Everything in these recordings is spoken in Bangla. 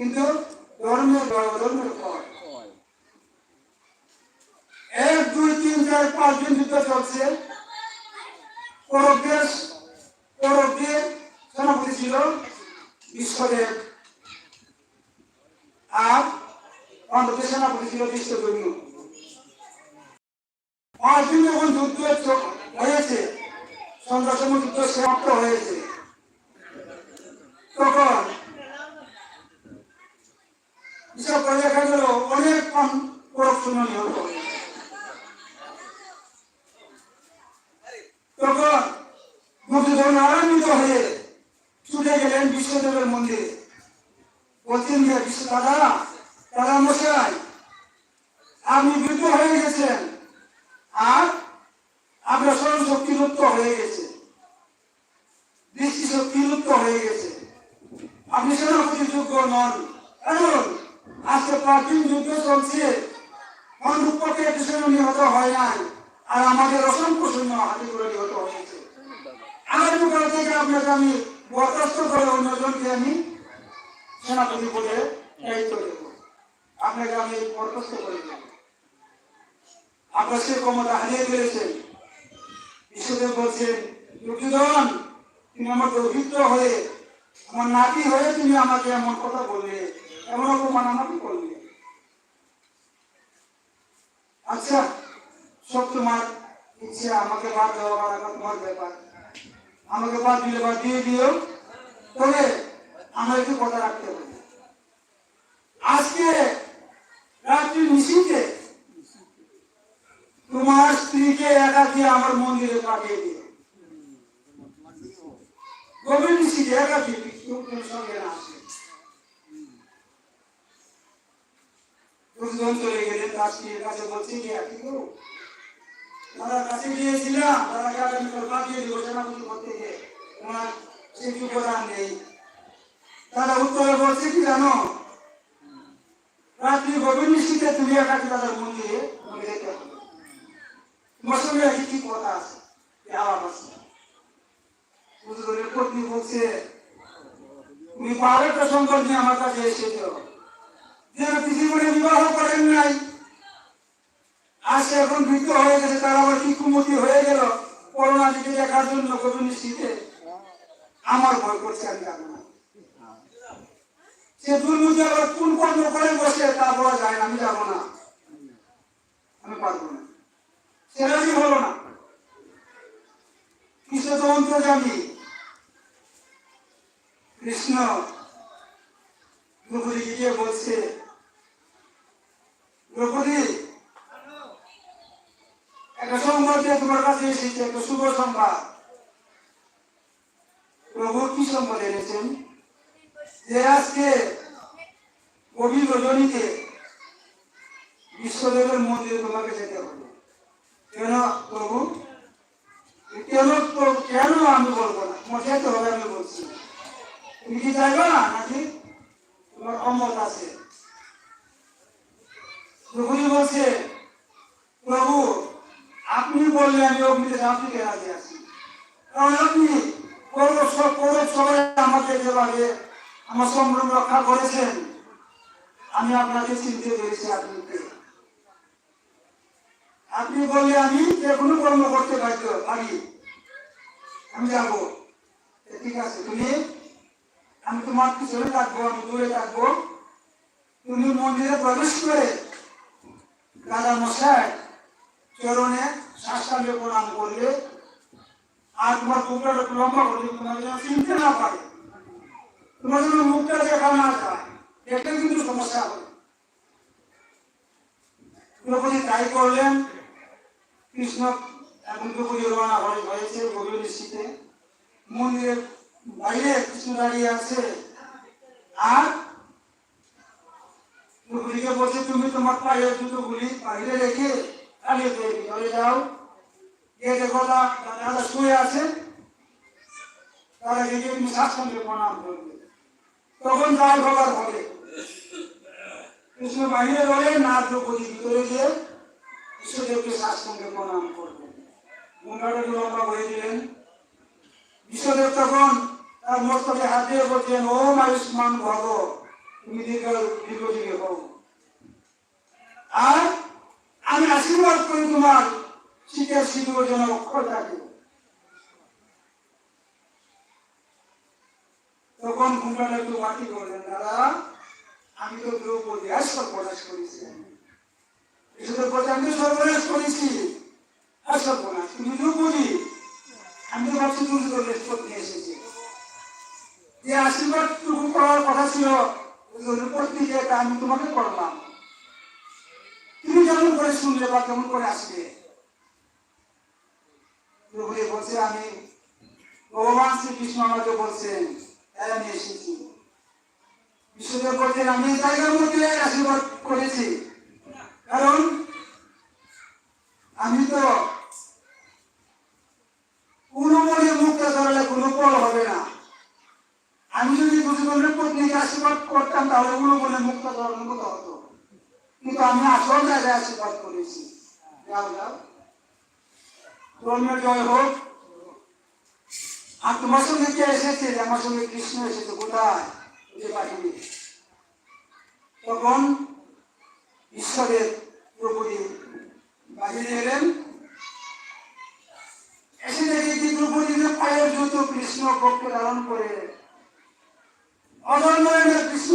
কিন্তু ধর্মের ফল এক, দুই, তিন, চার, পাঁচ দিন যুদ্ধ চলছে। পরবদের পরবদের সেনাপতি ছিল বিশ্বদেব। আর পাণ্ডবদের সেনাপতি ছিল বিশ্বকর্ম পাঁচ দিন যখন যুদ্ধ হয়েছে সংঘর্ষণ যুদ্ধ সমাপ্ত হয়েছে। তখন করে দেখা গেল অনেক নিহত হয়েছে তখন বুদ্ধদেব আনন্দিত হয়ে ছুটে গেলেন বিশ্বদেবের মন্দিরে। বলছেন যে বিশ্ব দাদা দাদা মশাই আপনি বৃদ্ধ হয়ে গেছেন। আর আপনার স্মরণ শক্তি লুপ্ত হয়ে গেছে। দৃষ্টি শক্তি লুপ্ত হয়ে গেছে। আপনি সেনাপতি যোগ্য নন। কারণ আজকে পাঁচ দিন যুদ্ধ চলছে। অনুরূপ পক্ষে একটি সৈন্য নিহত হয় নাই, আর আমাদের অসংখ্য সৈন্য হাতে করে নিহত হয়েছে। আমার আগামীকাল থেকে আপনাকে আমি বরখাস্ত করে অন্যজনকে আমি সেনাপতি বলে দায়িত্ব দেব। আপনাকে আমি বরখাস্ত করে দেব। আপনার সে ক্ষমতা হারিয়ে ফেলেছেন। বিশ্বদেব বলছেন, দুর্যোধন, তুমি আমাকে অভিজ্ঞ হয়ে, আমার নাতি হয়ে তুমি আমাকে এমন কথা বললে। অপমান আমাকে করলে আচ্ছা সব তোমার ইচ্ছা, আমাকে বাদ দেওয়া বা তোমার ব্যাপার। আমাকে বাদ দিলে বাদ দিয়ে দিও। তবে আমার একটু কথা রাখতে হবে। আজকে রাত্রি নিশীতে তোমার স্ত্রীকে একা দিয়ে আমার মন্দিরে পাঠিয়ে দিও। গভীর নিশীতে একা দিয়ে সঙ্গে না আসে চলে গেলেন স্ত্রীর কাছে বলছে কি? গো তারা কাছে গিয়েছিলাম তারা কাছে কি? নেই তারা উত্তরে বলছে কি জানো রাত্রি গভীর নিশ্চিতে তুমি একাকি তাদের মন্দিরে তুমি যেতে কি কথা আছে আলাপ আছে বলছে তুমি পাহাড়ের সম্পর্ক নিয়ে আমার কাছে এসেছ যারা বিবাহ করেন নাই, আজ সে এখন বৃদ্ধ হয়ে গেছে, তারা আবার কি কুমতি হয়ে গেল? করোনা দিকে দেখার জন্য গভীর শীতে আমার ভয় করছে আমি সে দুর্নীতি আবার কোন কর্ম করে বসে, তা বলা যায় না, আমি যাব না। আমি পারব না। সে হলো না। কৃষ্ণ তো অন্তর্জামী কৃষ্ণ গিয়ে বলছে দ্রৌপদী একটা সংবাদ দিয়ে তোমার কাছে প্রভু কি সংবাদ এনেছেন? যে আজকে গভীর রজনীতে বিশ্বদেবের যেতে হবে। কেন প্রভু? কেন কেন আমি বলব না? তোমার যেতে হবে আমি বলছি। তুমি কি চাইবে না নাকি? তোমার অমত আছে। প্রভুজি বলছে, প্রভু, আপনি বললে আমি অগ্নিতে ঝাঁপিতে রাজি আছি। কারণ আপনি সবাই আমাকে যেভাবে আমার সম্ভ্রম রক্ষা করেছেন। আমি আপনাকে চিনতে পেরেছি আপনি কে। আপনি বললে আমি যে কোনো কর্ম করতে বাধ্য পারি। আমি যাব। ঠিক আছে, তুমি আমি তোমার পিছনে থাকব, আমি দূরে থাকব। তুমি মন্দিরে প্রবেশ করে রাজা মশাই, চরণে শাস্ত্রাঙ্গে প্রণাম করলে আর তোমার একটু লম্বা করলে তোমার যেন চিনতে না পারে। তোমার যেন মুখটা দেখা না যায় দেখলে কিন্তু সমস্যা হবে। দ্রৌপদী তাই করলেন। কৃষ্ণ এখন দ্রৌপদী রওনা হয়েছে গভীর শীতে মন্দিরের বাইরে কৃষ্ণ দাঁড়িয়ে আছে। আর দ্রৌপদীকে বলছে, তুমি তোমার পায়ের জুতোগুলি বাইরে রেখে দাঁড়িয়ে তুমি ভিতরে যাও। গিয়ে দেখো দাদা শুয়ে আছে, তারা গিয়ে তুমি শাসনকে প্রণাম করবে। তখন যাই হবার হবে কৃষ্ণ বাহিরে রয়ে না দ্রৌপদী ভিতরে গিয়ে বিশ্বদেবকে শাসনকে প্রণাম করবে। গঙ্গাটা লম্বা বয়ে দিলেন। বিশ্বদেব তখন তার মস্তকে হাত দিয়ে বলছেন, ওম আয়ুষ্মান ভব তুমি আর আমি আশীর্বাদ করি তোমার শীতের সিঁদুর যেন থাকে। তখন ঘুমটাটা একটু মাটি করলেন দাদা। আমি তো দ্রৌপদী আর সর্বনাশ করেছি। আমি তো ভাবছি তুমি তো আশীর্বাদ করার কথা ছিল দিয়ে এটা আমি তোমাকে করলাম। তুমি কেমন করে শুনলে বা কেমন করে আসবে বলছে, আমি ভগবান শ্রীকৃষ্ণ আমাকে বলছেন আমি এসেছি। আশীর্বাদ করেছি। কারণ আমি তো কোনো মনে মুক্ত ধরলে কোনো ফল হবে না আমি যদি দুজনের পত্নীকে আশীর্বাদ করতাম বলে মুক্ত মতো হতো কিন্তু আমি আসল জায়গায় আশীর্বাদ করেছি যাও জয় হোক। আর তোমার সঙ্গে কে এসেছে? আমার সঙ্গে কৃষ্ণ এসেছে। কোথায়? পাঠিয়ে তখন ঈশ্বরের দ্রৌপদী বাহিরে এলেন এসে দেখে যে দ্রৌপদীর পায়ের জুতো কৃষ্ণ পক্ষে ধারণ করে অধর্মের কৃষ্ণ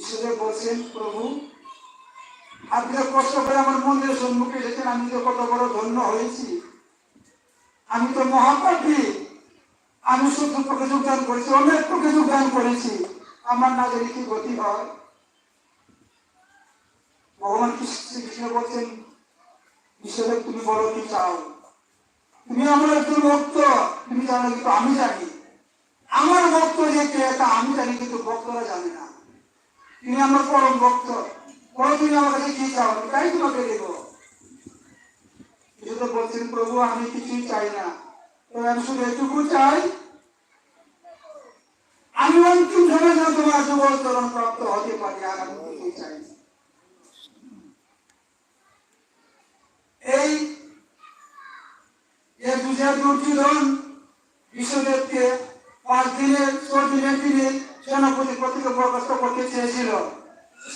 ঈশ্বরের বলছেন, প্রভু, আপনি কষ্ট করে আমার মন্দিরের সম্মুখে এসেছেন, আমি তো কত বড় ধন্য হয়েছি। আমি তো মহাপাপী। আমি শুধু তোকে যোগদান করেছি, অনেক তোকে যোগদান করেছি। আমার না জানি কি গতি হয়। ভগবান শ্রীকৃষ্ণ বলছেন, ঈশ্বরের, তুমি বলো কি চাও? তুমি আমার একজন ভক্ত, তুমি জানো কিন্তু আমি জানি। আমার ভক্ত যে কে তা আমি জানি, কিন্তু ভক্তরা জানে না। তুমি আমার পরম ভক্ত। বলো তুমি আমার কাছে কি তাই তোমাকে দেব। কিন্তু বলছেন, প্রভু, আমি কিছুই চাই না। তবে আমি শুধু এটুকু চাই, আমি অন্তিম সময় যেন তোমার যুবল চরণ প্রাপ্ত হতে পারি, আর আমি কিছুই চাই এই যে দুজের দুর্যোধন বিশ্বদেবকে পাঁচ দিনের ছ দিনের দিনে সেনাপতি প্রতিকে বরখাস্ত করতে চেয়েছিল।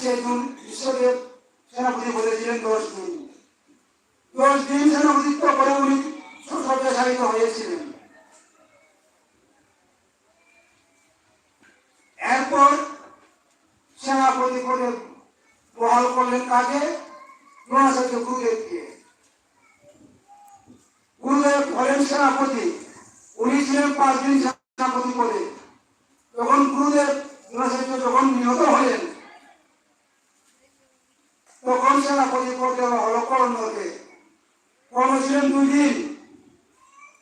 সে দুর- বিশ্বদেব সেনাপতি বলেছিলেন, দশ দিন। দশ দিন সেনাপতিত্ব করে উনি সর্বসারিত হয়েছিলেন। এরপর সেনাপতি পদে বহাল করলেন কাজে দ্রোণাচার্য গুরুদেবকে গুরুদেব হলেন সেনাপতি, উনি ছিলেন পাঁচ দিন সেনাপতি পদে। তখন গুরুদেব দ্রোণাচার্য যখন নিহত হলেন, তখন সেনাপতি পদ দেওয়া হলো কর্ণকে কর্ণ ছিলেন দুই দিন।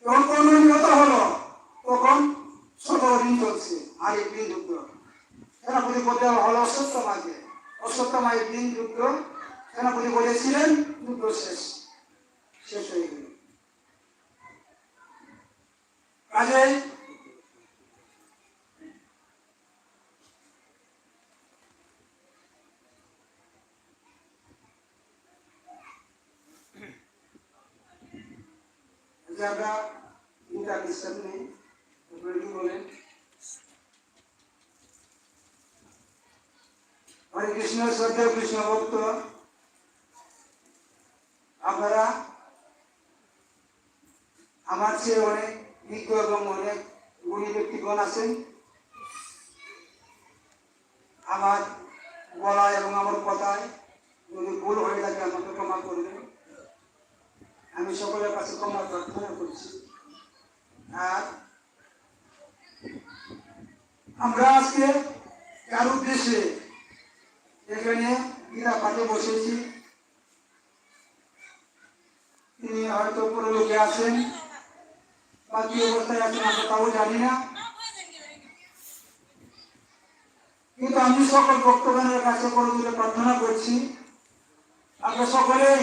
যখন কর্ণ নিহত হলো, তখন সতেরো দিন চলছে, আর এক দিন যুদ্ধ সেনাপতি পদ দেওয়া হলো অশ্বত্থমাকে অশ্বত্থমায়ের দিন যুদ্ধ সেনাপতি বলেছিলেন যুদ্ধ শেষ। শেষ হয়ে গেল। কাজে আমরা তিনটা ডিস্টার্ব নেই আপনারা কি বলেন? হরে কৃষ্ণ শ্রদ্ধা কৃষ্ণ ভক্ত, আপনারা আমার চেয়ে অনেক বিজ্ঞ এবং অনেক গুণী ব্যক্তিগণ আছেন। আমার বলা এবং আমার কথায় যদি ভুল হয়ে থাকে আমাকে ক্ষমা করবেন। আমি সকলের কাছে ক্ষমা প্রার্থনা করছি আর আমরা আজকে কার উদ্দেশ্যে এখানে গীতা পাঠে বসেছি তিনি হয়তো পরলোকে আছেন বা কি অবস্থায় আছেন আমরা তাও জানি না কিন্তু আমি সকল ভক্তগণের কাছে করে দিলে প্রার্থনা করছি আপনারা সকলেই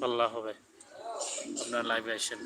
পাল্লা হবে। আপনার লাইভে আসেন।